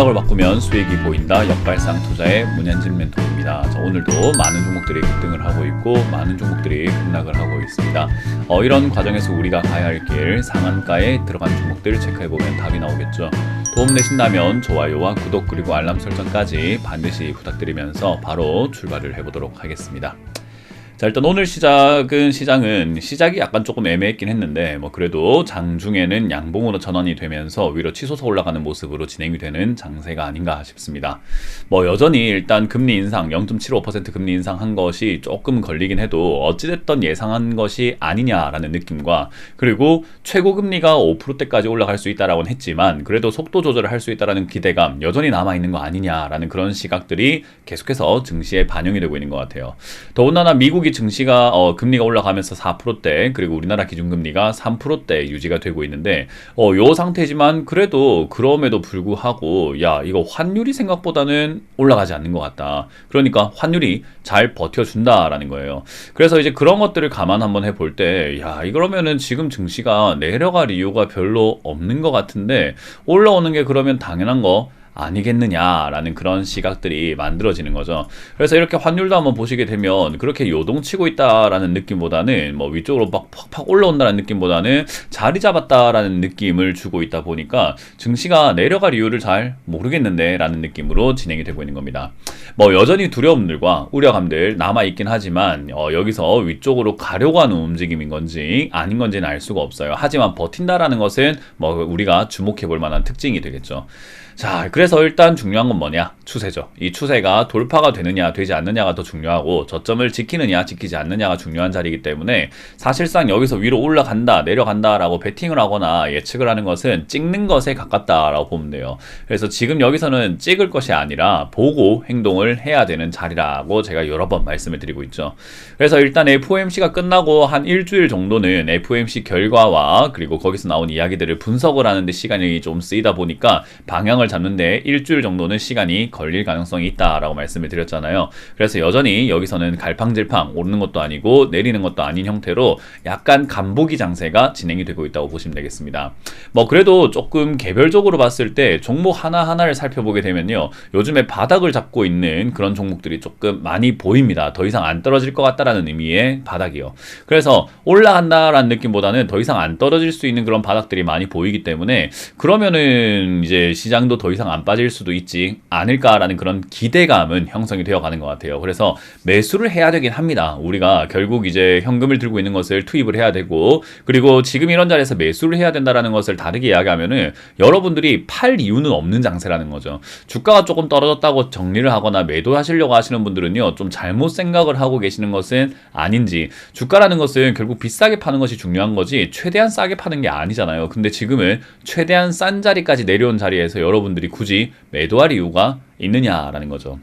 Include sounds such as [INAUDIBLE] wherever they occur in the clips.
생각을 바꾸면 수익이 보인다. 역발상 투자의 문현진 멘토입니다. 자, 오늘도 많은 종목들이 급등을 하고 있고 많은 종목들이 급락을 하고 있습니다. 어, 이런 과정에서 우리가 가야 할 길 상한가에 들어간 종목들 체크해 보면 답이 나오겠죠. 도움 되신다면 좋아요와 구독 그리고 알람 설정까지 반드시 부탁드리면서 바로 출발을 해보도록 하겠습니다. 자 일단 오늘 시작은 시장은 시작이 약간 조금 애매했긴 했는데 뭐 그래도 장중에는 양봉으로 전환이 되면서 위로 치솟아 올라가는 모습으로 진행이 되는 장세가 아닌가 싶습니다. 뭐 여전히 일단 금리 인상 0.75% 금리 인상한 것이 조금 걸리긴 해도 어찌됐던 예상한 것이 아니냐라는 느낌과 그리고 최고 금리가 5%대까지 올라갈 수 있다라고는 했지만 그래도 속도 조절을 할 수 있다라는 기대감 여전히 남아 있는 거 아니냐라는 그런 시각들이 계속해서 증시에 반영이 되고 있는 것 같아요. 더군다나 미국이 미국이 증시가 어, 금리가 올라가면서 4%대 그리고 우리나라 기준금리가 3%대 유지가 되고 있는데 어, 요 상태지만 그래도 그럼에도 불구하고 야 이거 환율이 생각보다는 올라가지 않는 것 같다. 그러니까 환율이 잘 버텨준다라는 거예요. 그래서 이제 그런 것들을 감안 한번 해볼 때 야 이러면은 지금 증시가 내려갈 이유가 별로 없는 것 같은데 올라오는 게 그러면 당연한 거 아니겠느냐라는 그런 시각들이 만들어지는 거죠. 그래서 이렇게 환율도 한번 보시게 되면 그렇게 요동치고 있다라는 느낌보다는 뭐 위쪽으로 막 팍팍 올라온다는 느낌보다는 자리 잡았다라는 느낌을 주고 있다 보니까 증시가 내려갈 이유를 잘 모르겠는데라는 느낌으로 진행이 되고 있는 겁니다. 뭐 여전히 두려움들과 우려감들 남아 있긴 하지만 어 여기서 위쪽으로 가려고 하는 움직임인 건지 아닌 건지는 알 수가 없어요. 하지만 버틴다라는 것은 뭐 우리가 주목해 볼 만한 특징이 되겠죠. 자, 그래서 일단 중요한 건 뭐냐? 추세죠. 이 추세가 돌파가 되느냐, 되지 않느냐가 더 중요하고, 저점을 지키느냐, 지키지 않느냐가 중요한 자리이기 때문에, 사실상 여기서 위로 올라간다, 내려간다라고 베팅을 하거나 예측을 하는 것은 찍는 것에 가깝다라고 보면 돼요. 그래서 지금 여기서는 찍을 것이 아니라, 보고 행동을 해야 되는 자리라고 제가 여러 번 말씀을 드리고 있죠. 그래서 일단 FOMC가 끝나고 한 일주일 정도는 FOMC 결과와, 그리고 거기서 나온 이야기들을 분석을 하는데 시간이 좀 쓰이다 보니까, 방향을 잡는데 일주일 정도는 시간이 걸릴 가능성이 있다라고 말씀을 드렸잖아요. 그래서 여전히 여기서는 갈팡질팡 오르는 것도 아니고 내리는 것도 아닌 형태로 약간 간보기 장세가 진행이 되고 있다고 보시면 되겠습니다. 뭐 그래도 조금 개별적으로 봤을 때 종목 하나하나를 살펴보게 되면요. 요즘에 바닥을 잡고 있는 그런 종목들이 조금 많이 보입니다. 더 이상 안 떨어질 것 같다라는 의미의 바닥이요. 그래서 올라간다라는 느낌보다는 더 이상 안 떨어질 수 있는 그런 바닥들이 많이 보이기 때문에 그러면은 이제 시장도 더 이상 안 빠질 수도 있지 않을까라는 그런 기대감은 형성이 되어 가는 것 같아요. 그래서 매수를 해야 되긴 합니다. 우리가 결국 이제 현금을 들고 있는 것을 투입을 해야 되고 그리고 지금 이런 자리에서 매수를 해야 된다라는 것을 다르게 이야기하면은 여러분들이 팔 이유는 없는 장세라는 거죠. 주가가 조금 떨어졌다고 정리를 하거나 매도하시려고 하시는 분들은요. 좀 잘못 생각을 하고 계시는 것은 아닌지 주가라는 것은 결국 비싸게 파는 것이 중요한 거지 최대한 싸게 파는 게 아니잖아요. 근데 지금은 최대한 싼 자리까지 내려온 자리에서 여러분 여러분들이 굳이 매도할 이유가 있느냐라는 거죠.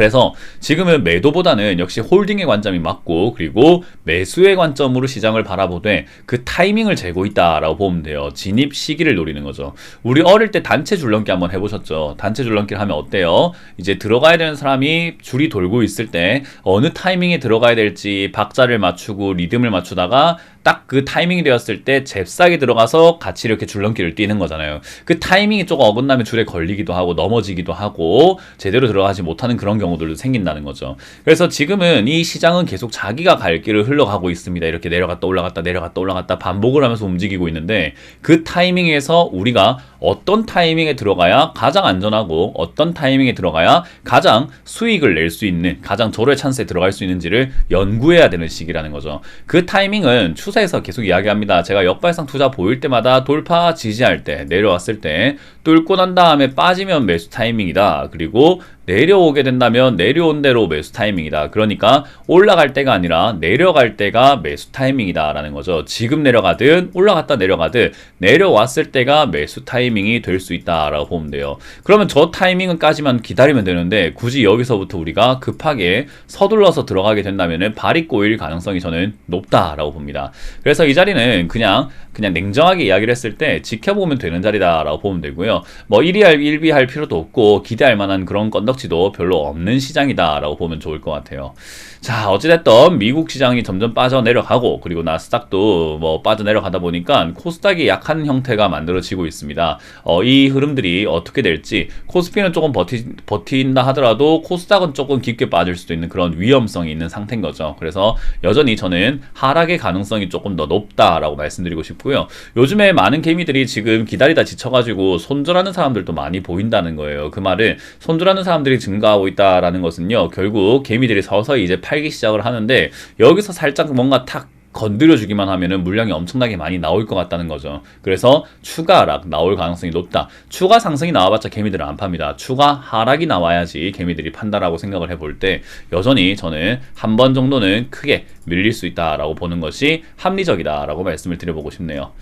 그래서 지금은 매도보다는 역시 홀딩의 관점이 맞고 그리고 매수의 관점으로 시장을 바라보되 그 타이밍을 재고 있다라고 보면 돼요. 진입 시기를 노리는 거죠. 우리 어릴 때 단체 줄넘기 한번 해보셨죠? 단체 줄넘기를 하면 어때요? 이제 들어가야 되는 사람이 줄이 돌고 있을 때 어느 타이밍에 들어가야 될지 박자를 맞추고 리듬을 맞추다가 딱 그 타이밍이 되었을 때 잽싸게 들어가서 같이 이렇게 줄넘기를 뛰는 거잖아요. 그 타이밍이 조금 어긋나면 줄에 걸리기도 하고 넘어지기도 하고 제대로 들어가지 못하는 그런 경우 들도 생긴다는 거죠. 그래서 지금은 이 시장은 계속 자기가 갈 길을 흘러가고 있습니다. 이렇게 내려갔다 올라갔다 내려갔다 올라갔다 반복을 하면서 움직이고 있는데 그 타이밍에서 우리가 어떤 타이밍에 들어가야 가장 안전하고 어떤 타이밍에 들어가야 가장 수익을 낼 수 있는 가장 절호의 찬스에 들어갈 수 있는지를 연구해야 되는 시기라는 거죠. 그 타이밍은 추세에서 계속 이야기합니다. 제가 역발상 투자 보일 때마다 돌파 지지할 때 내려왔을 때 뚫고 난 다음에 빠지면 매수 타이밍이다. 그리고 내려오게 된다면 내려온 대로 매수 타이밍이다. 그러니까 올라갈 때가 아니라 내려갈 때가 매수 타이밍이다라는 거죠. 지금 내려가든 올라갔다 내려가든 내려왔을 때가 매수 타이밍이 될 수 있다라고 보면 돼요. 그러면 저 타이밍은까지만 기다리면 되는데 굳이 여기서부터 우리가 급하게 서둘러서 들어가게 된다면 발이 꼬일 가능성이 저는 높다라고 봅니다. 그래서 이 자리는 그냥 그냥 냉정하게 이야기를 했을 때 지켜보면 되는 자리다라고 보면 되고요. 뭐 1위 할 1비 할 필요도 없고 기대할 만한 그런 건덕 값어치도 별로 없는 시장이다라고 보면 좋을 것 같아요. 자, 어찌됐든 미국 시장이 점점 빠져내려가고 그리고 나스닥도 뭐 빠져내려가다 보니까 코스닥이 약한 형태가 만들어지고 있습니다. 어, 이 흐름들이 어떻게 될지 코스피는 조금 버티, 버틴다 하더라도 코스닥은 조금 깊게 빠질 수도 있는 그런 위험성이 있는 상태인 거죠. 그래서 여전히 저는 하락의 가능성이 조금 더 높다라고 말씀드리고 싶고요. 요즘에 많은 개미들이 지금 기다리다 지쳐가지고 손절하는 사람들도 많이 보인다는 거예요. 그 말은 손절하는 사람들이 증가하고 있다라는 것은요. 결국 개미들이 서서히 이제 팔기 시작을 하는데 여기서 살짝 뭔가 탁 건드려주기만 하면은 물량이 엄청나게 많이 나올 것 같다는 거죠. 그래서 추가 하락 나올 가능성이 높다. 추가 상승이 나와봤자 개미들은 안 팝니다. 추가 하락이 나와야지 개미들이 판다라고 생각을 해볼 때 여전히 저는 한 번 정도는 크게 밀릴 수 있다라고 보는 것이 합리적이다라고 말씀을 드려보고 싶네요.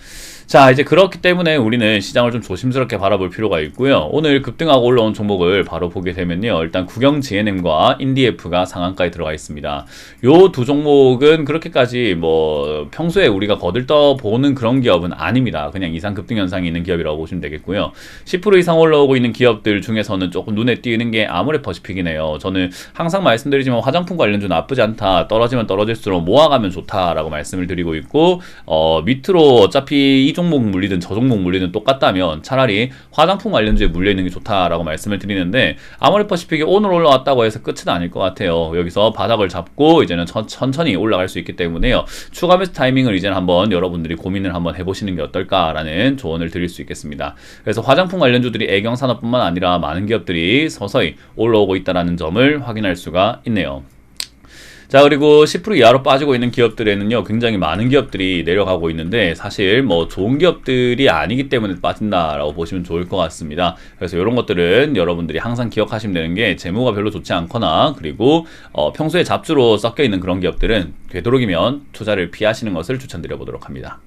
자, 이제 그렇기 때문에 우리는 시장을 좀 조심스럽게 바라볼 필요가 있고요. 오늘 급등하고 올라온 종목을 바로 보게 되면요. 일단 국영 GNM과 인디에프가 상한가에 들어가 있습니다. 요 두 종목은 그렇게까지 뭐 평소에 우리가 거들떠 보는 그런 기업은 아닙니다. 그냥 이상 급등 현상이 있는 기업이라고 보시면 되겠고요. 10% 이상 올라오고 있는 기업들 중에서는 조금 눈에 띄는 게 아모레 퍼시픽이네요. 저는 항상 말씀드리지만 화장품 관련주 나쁘지 않다. 떨어지면 떨어질수록 모아가면 좋다라고 말씀을 드리고 있고 어, 밑으로 어차피 이 종목 물리든 저 종목 물리든 똑같다면 차라리 화장품 관련주에 물려 있는 게 좋다라고 말씀을 드리는데 아모레퍼시픽이 오늘 올라왔다고 해서 끝은 아닐 것 같아요. 여기서 바닥을 잡고 이제는 천, 천히 올라갈 수 있기 때문에요. 추가 매수 타이밍을 이제는 한번 여러분들이 고민을 한번 해보시는 게 어떨까라는 조언을 드릴 수 있겠습니다. 그래서 화장품 관련주들이 애경 산업뿐만 아니라 많은 기업들이 서서히 올라오고 있다는 점을 확인할 수가 있네요. 자, 그리고 10% 이하로 빠지고 있는 기업들에는요, 굉장히 많은 기업들이 내려가고 있는데, 사실 뭐 좋은 기업들이 아니기 때문에 빠진다라고 보시면 좋을 것 같습니다. 그래서 이런 것들은 여러분들이 항상 기억하시면 되는 게, 재무가 별로 좋지 않거나, 그리고 어, 평소에 잡주로 섞여 있는 그런 기업들은 되도록이면 투자를 피하시는 것을 추천드려 보도록 합니다.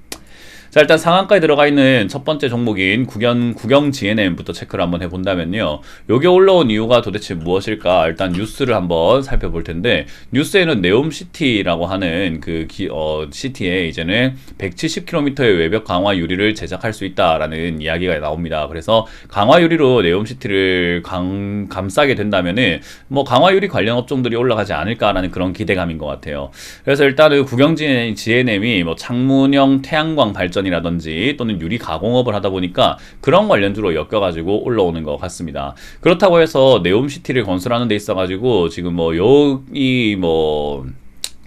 자, 일단 상한가에 들어가 있는 첫 번째 종목인 국영, 국영 GNM부터 체크를 한번 해본다면요. 요게 올라온 이유가 도대체 무엇일까? 일단 뉴스를 한번 살펴볼 텐데, 뉴스에는 네옴시티라고 하는 그 기, 어, 시티에 이제는 170km의 외벽 강화 유리를 제작할 수 있다라는 이야기가 나옵니다. 그래서 강화 유리로 네옴시티를 강, 감싸게 된다면은 뭐 강화 유리 관련 업종들이 올라가지 않을까라는 그런 기대감인 것 같아요. 그래서 일단은 국영 GNM이 뭐 창문형 태양광 발전 발전이라든지 또는 유리 가공업을 하다 보니까 그런 관련주로 엮여가지고 올라오는 것 같습니다. 그렇다고 해서 네옴시티를 건설하는 데 있어가지고 지금 뭐 여기 뭐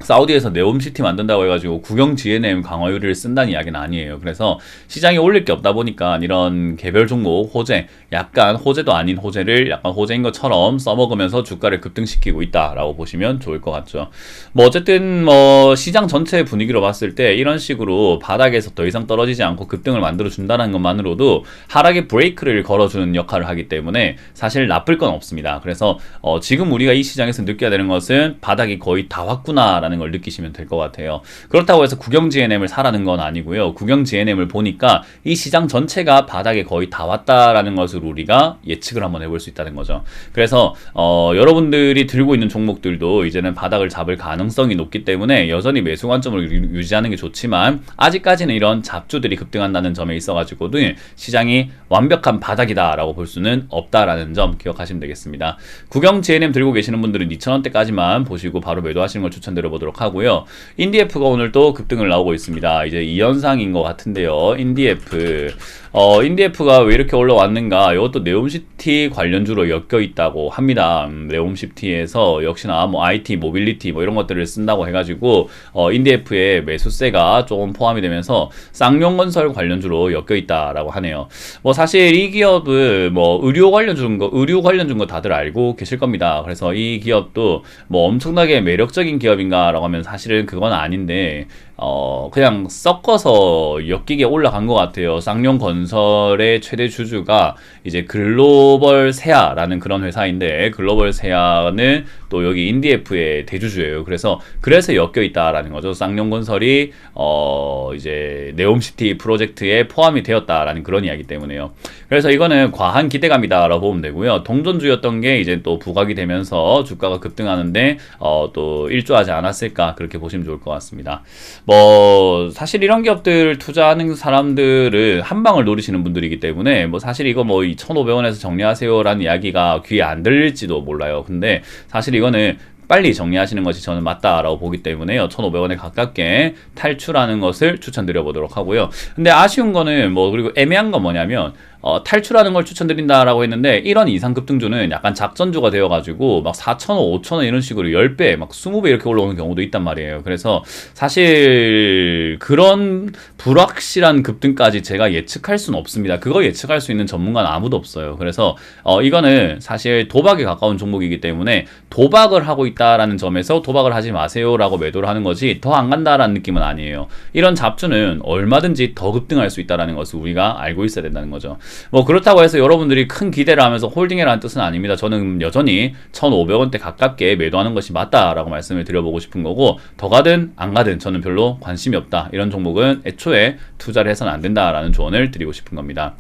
사우디에서 네옴시티 만든다고 해가지고 국영 GNM 강화유리를 쓴다는 이야기는 아니에요. 그래서 시장에 올릴 게 없다 보니까 이런 개별 종목 호재, 약간 호재도 아닌 호재를 약간 호재인 것처럼 써먹으면서 주가를 급등시키고 있다라고 보시면 좋을 것 같죠. 뭐 어쨌든 뭐 시장 전체 분위기로 봤을 때 이런 식으로 바닥에서 더 이상 떨어지지 않고 급등을 만들어 준다는 것만으로도 하락의 브레이크를 걸어주는 역할을 하기 때문에 사실 나쁠 건 없습니다. 그래서 어 지금 우리가 이 시장에서 느껴야 되는 것은 바닥이 거의 다 왔구나 라는 걸 느끼시면 될 것 같아요. 그렇다고 해서 국영 GNM을 사라는 건 아니고요. 국영 GNM을 보니까 이 시장 전체가 바닥에 거의 다 왔다라는 것을 우리가 예측을 한번 해볼 수 있다는 거죠. 그래서 어, 여러분들이 들고 있는 종목들도 이제는 바닥을 잡을 가능성이 높기 때문에 여전히 매수 관점을 유지하는 게 좋지만 아직까지는 이런 잡주들이 급등한다는 점에 있어가지고도 시장이 완벽한 바닥이다라고 볼 수는 없다라는 점 기억하시면 되겠습니다. 국영 GNM 들고 계시는 분들은 2,000원대까지만 보시고 바로 매도하시는 걸 추천드려 보도록 하고요. 인디에프가 오늘 또 급등을 나오고 있습니다. 이제 이 현상인 것 같은데요. 인디에프 어, 인디에프가 왜 이렇게 올라왔는가? 이것도 네옴시티 관련주로 엮여 있다고 합니다. 음, 네옴시티에서 역시나 뭐 IT, 모빌리티 뭐 이런 것들을 쓴다고 해가지고 어, 인디에프의 매수세가 조금 포함이 되면서 쌍용건설 관련주로 엮여 있다라고 하네요. 뭐 사실 이 기업은 뭐 의료 관련주인 거, 의료 관련주인 거 다들 알고 계실 겁니다. 그래서 이 기업도 뭐 엄청나게 매력적인 기업인가 라고 하면 사실은 그건 아닌데 어, 그냥 섞어서 엮이게 올라간 것 같아요. 쌍용 건설의 최대 주주가 이제 글로벌 세아라는 그런 회사인데 글로벌 세아는 또 여기 인디에프의 대주주예요. 그래서 그래서 엮여 있다라는 거죠. 쌍용 건설이 어, 이제 네옴시티 프로젝트에 포함이 되었다라는 그런 이야기 때문에요. 그래서 이거는 과한 기대감이다라고 보면 되고요. 동전주였던 게 이제 또 부각이 되면서 주가가 급등하는데 어, 또 일조하지 않았을까 그렇게 보시면 좋을 것 같습니다. 뭐 사실 이런 기업들 투자하는 사람들은 한 방을 노리시는 분들이기 때문에 뭐 사실 이거 뭐 2,500원에서 정리하세요라는 이야기가 귀에 안 들릴지도 몰라요. 근데 사실 이거는 빨리 정리하시는 것이 저는 맞다라고 보기 때문에요. 1,500원에 가깝게 탈출하는 것을 추천드려 보도록 하고요. 근데 아쉬운 거는 뭐 그리고 애매한 건 뭐냐면 어, 탈출하는 걸 추천드린다라고 했는데 1원 이상 급등주는 약간 작전주가 되어가지고 막 4,000원, 5,000원 이런 식으로 10배, 막 20배 이렇게 올라오는 경우도 있단 말이에요. 그래서 사실 그런 불확실한 급등까지 제가 예측할 수는 없습니다. 그거 예측할 수 있는 전문가는 아무도 없어요. 그래서 어, 이거는 사실 도박에 가까운 종목이기 때문에 도박을 하고 있다라는 점에서 도박을 하지 마세요라고 매도를 하는 거지 더 안 간다라는 느낌은 아니에요. 이런 잡주는 얼마든지 더 급등할 수 있다라는 것을 우리가 알고 있어야 된다는 거죠. 뭐 그렇다고 해서 여러분들이 큰 기대를 하면서 홀딩이라는 뜻은 아닙니다. 저는 여전히 1,500원대 가깝게 매도하는 것이 맞다라고 말씀을 드려보고 싶은 거고 더 가든 안 가든 저는 별로 관심이 없다. 이런 종목은 애초에 투자를 해서는 안 된다라는 조언을 드리고 싶은 겁니다.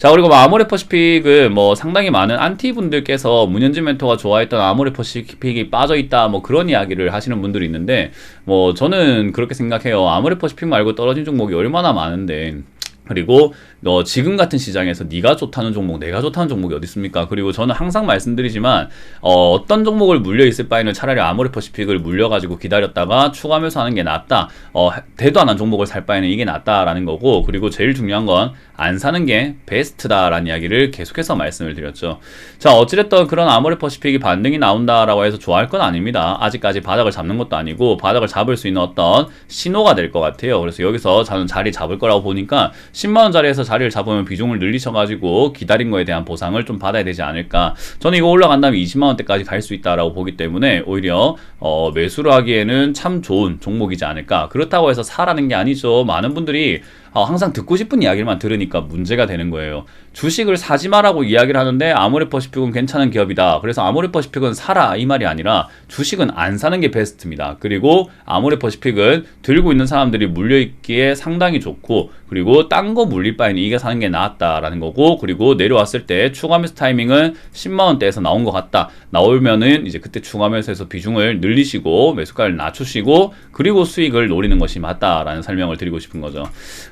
자 그리고 뭐 아모레퍼시픽은 뭐 상당히 많은 안티 분들께서 문현진 멘토가 좋아했던 아모레퍼시픽이 빠져 있다 뭐 그런 이야기를 하시는 분들이 있는데 뭐 저는 그렇게 생각해요. 아모레퍼시픽 말고 떨어진 종목이 얼마나 많은데 그리고 너 지금 같은 시장에서 네가 좋다는 종목, 내가 좋다는 종목이 어디 있습니까? 그리고 저는 항상 말씀드리지만 어, 어떤 종목을 물려 있을 바에는 차라리 아모레퍼시픽을 물려가지고 기다렸다가 추가 매수하는 게 낫다. 어, 대도 안 한 종목을 살 바에는 이게 낫다라는 거고 그리고 제일 중요한 건 안 사는 게 베스트다라는 이야기를 계속해서 말씀을 드렸죠. 자 어찌됐든 그런 아모레퍼시픽이 반등이 나온다라고 해서 좋아할 건 아닙니다. 아직까지 바닥을 잡는 것도 아니고 바닥을 잡을 수 있는 어떤 신호가 될 것 같아요. 그래서 여기서 저는 자리 잡을 거라고 보니까 10만 원짜리에서 자리를 잡으면 비중을 늘리셔가지고 기다린 거에 대한 보상을 좀 받아야 되지 않을까. 저는 이거 올라간다면 20만 원대까지 갈 수 있다라고 보기 때문에 오히려 어, 매수를 하기에는 참 좋은 종목이지 않을까. 그렇다고 해서 사라는 게 아니죠. 많은 분들이 어, 항상 듣고 싶은 이야기만 들으니까 문제가 되는 거예요. 주식을 사지 마라고 이야기를 하는데 아모레퍼시픽은 괜찮은 기업이다. 그래서 아모레퍼시픽은 사라 이 말이 아니라 주식은 안 사는 게 베스트입니다. 그리고 아모레퍼시픽은 들고 있는 사람들이 물려 있기에 상당히 좋고 그리고 딴 거 물릴 바에는 이게 사는 게 낫다라는 거고 그리고 내려왔을 때 추가 매수 타이밍은 10만 원대에서 나온 것 같다. 나오면은 이제 그때 추가 매수해서 비중을 늘리시고 매수가를 낮추시고 그리고 수익을 노리는 것이 맞다라는 설명을 드리고 싶은 거죠.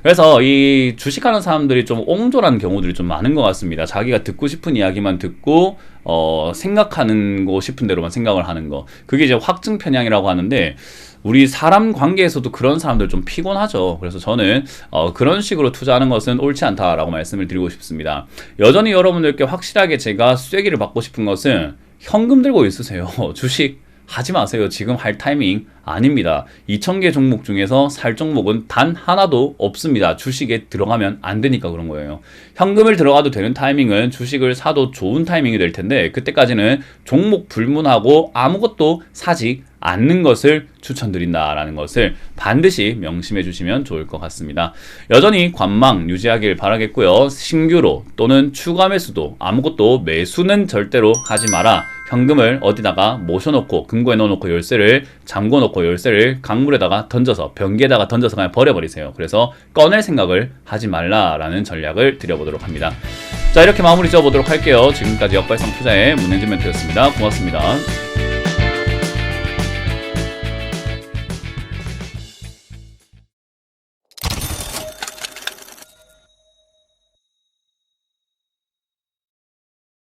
그래서 이 주식하는 사람들이 좀 옹졸한 경우들이 좀 많은 것 같습니다. 자기가 듣고 싶은 이야기만 듣고 어, 생각하는 거 싶은 대로만 생각을 하는 거. 그게 이제 확증 편향이라고 하는데 우리 사람 관계에서도 그런 사람들 좀 피곤하죠. 그래서 저는 어, 그런 식으로 투자하는 것은 옳지 않다라고 말씀을 드리고 싶습니다. 여전히 여러분들께 확실하게 제가 쐐기를 받고 싶은 것은 현금 들고 있으세요. [LAUGHS] 주식 하지 마세요. 지금 할 타이밍 아닙니다. 2,000개 종목 중에서 살 종목은 단 하나도 없습니다. 주식에 들어가면 안 되니까 그런 거예요. 현금을 들어가도 되는 타이밍은 주식을 사도 좋은 타이밍이 될 텐데 그때까지는 종목 불문하고 아무것도 사지 않는 것을 추천드린다라는 것을 반드시 명심해 주시면 좋을 것 같습니다. 여전히 관망 유지하길 바라겠고요. 신규로 또는 추가 매수도 아무것도 매수는 절대로 하지 마라. 현금을 어디다가 모셔놓고 금고에 넣어놓고 열쇠를 잠궈놓고 열쇠를 강물에다가 던져서 변기에다가 던져서 그냥 버려버리세요. 그래서 꺼낼 생각을 하지 말라라는 전략을 드려보도록 합니다. 자 이렇게 마무리 지어보도록 할게요. 지금까지 역발상 투자의 문현진 멘트였습니다. 고맙습니다.